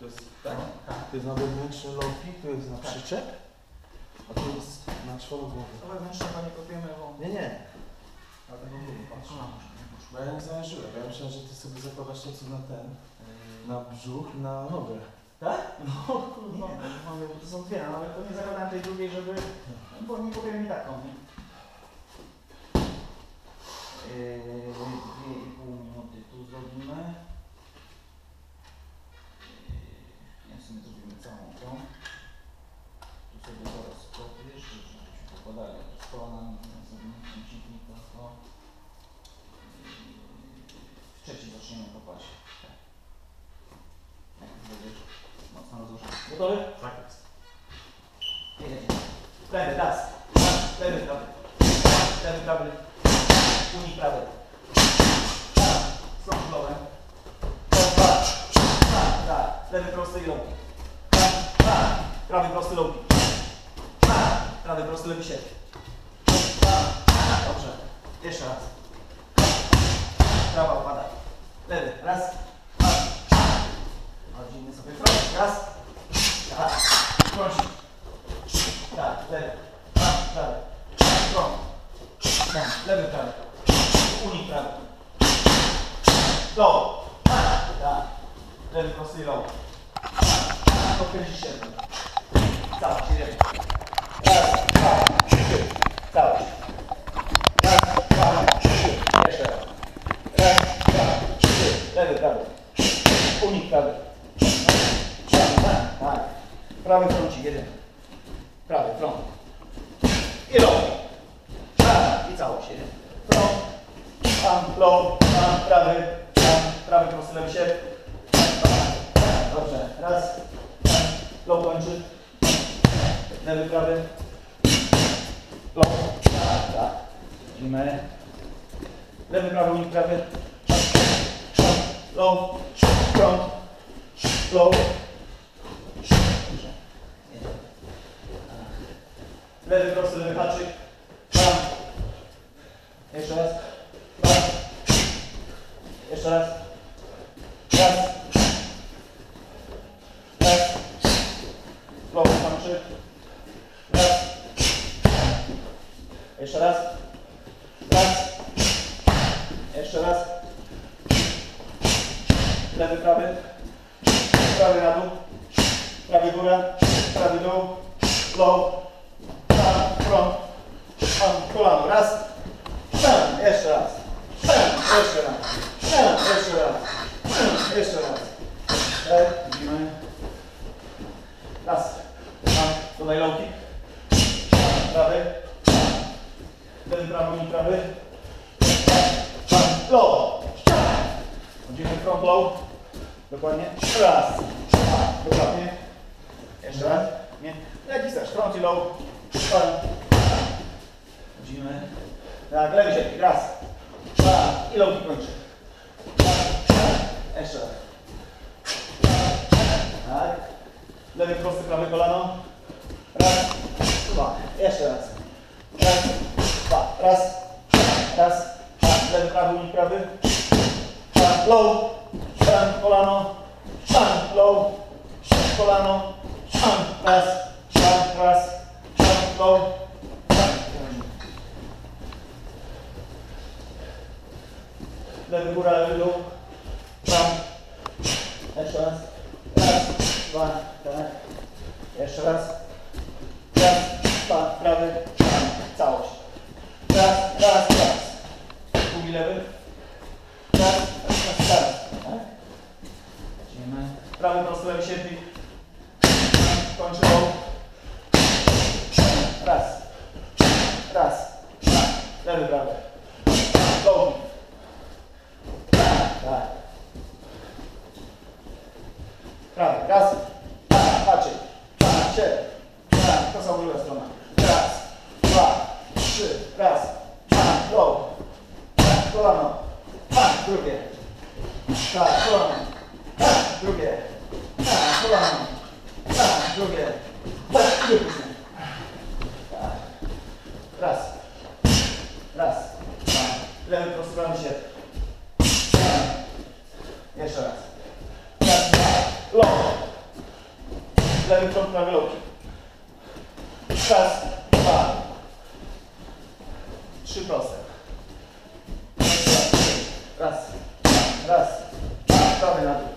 To jest, tak? To jest na wewnętrzny ląpik, to jest na przyczep, a to jest na czworogłowy. To wewnętrznie panie kopiemy, bo... Nie, nie. Ale tego nie nie poszło. Bo ja nie założyłem. Ja myślałem, że ty sobie zakładasz to co na ten, na brzuch, na nogę. Tak? No kurwa, no, mówię, bo to są dwie, no, ale to nie zakładałem tej drugiej, żeby... No, bo nie kopiemy mi taką, nie? Yy, Dwie i pół minuty tu zrobimy. Yy, Ja sobie zrobimy całą tą. Tu sobie zaraz kopiesz, żebyśmy pokładali z kolanami, zrobimy kąciki, to to. Yy, W trzeci zaczniemy kopać. Tak. Jak już będziesz mocno rozłożony. Gotowy? Tak jest. Lewy, raz. Lewy, prawy. Lewy, prawy. Unik prawy. Tak. Z kontrolą. Tak, tak. Tak. Lewy prosty i ląki. Tak, tak. Prawy prosty ląki. Tak. Prawy prosty lewy. Tak. Dobrze. Jeszcze raz. Prawa upada. Lewy. Raz. Dwa. Chodzimy sobie front. Raz. Tak. Front. Tak, lewy. Tak, prawy. Front. Tak, lewy, prawy. Unik prawy. Low. Tak. Lewy prosty i low. Podkręcić się. Całość, jedziemy. Raz, dwa, trzy. Całość. Raz, dwa, trzy. Jeszcze raz. Raz, dwa, trzy. Lewy, prawy. Unik prawy. Tak, tak. Prawy froncik, jedziemy. Prawy, front. I low. Tak, i całość, jedziemy. Front, tam, low, tam, prawy, tam, prawy prosty, lewy się. Dobrze, raz, low kończy. Lewy, prawy. Low, tak, tak. Widzimy. Lewy, prawy, unik, prawy. Low, front, low. Dobrze. Jedziemy. Lewy prosty, lewy haczyk. Tam. Jeszcze raz. Tam. Jeszcze raz. Raz. Raz. Low haczyk. Raz. Jeszcze raz. Raz. Jeszcze raz. Lewy, prawy. Prawy na dół. Prawy góra. Prawy dół. Low. Front. Tam, kolano. Raz. Tam, jeszcze raz. Tam, jeszcze raz. Tam, jeszcze raz. Tam, jeszcze raz. Tak, widzimy. Raz. Tam, tutaj low kick. Tam, prawy. Lewy, prawy, nie prawy. Tam, low. Chodzimy front low. Dokładnie. Raz. Dokładnie. Jeszcze raz. Nie. Jaki chcesz? Front i low. Tam. Chodzimy. Tak, lewy się. Raz. Dwa. I kick kończy. Jeszcze raz. Tak. Lewy prosty, prawe kolano. Raz. Dwa. Jeszcze raz. Raz. Dwa. Raz. Raz. Tak. Lewy, prawy, unik prawy. Tak. Low. Szan, kolano. Szan, low. Szan, kolano. Szan. Raz. Szan, raz. Szan, low. Szan. Lewy góra, lewy dół. Tam. Jeszcze raz. Raz, dwa, tak. Jeszcze raz. Raz, dwa, prawy, tam. Całość. Raz, raz, raz. Drugi lewy. Raz, raz, raz. Tak? Idziemy. Prawy prosty, lewy siedmi. Kończy low. Raz. Raz. Tak. Lewy, prawy. Low. Tak. Prawy. Raz. Tak. Tak. Siedem. Tak. To samo druga strona. Raz. Dwa. Trzy. Raz. Tak. Tak. Kolano. Tak. Drugie. Tak. Kolano. Tak. Drugie. Tak. Kolano. Tak. Drugie. Tak. Drugie. Tak. Raz. Raz. Dwa. Lewy prosty, prawy się. Jeszcze raz. Raz, dwa. Low. prawy low. Raz, dwa, trzy proste. Raz, dwa, raz,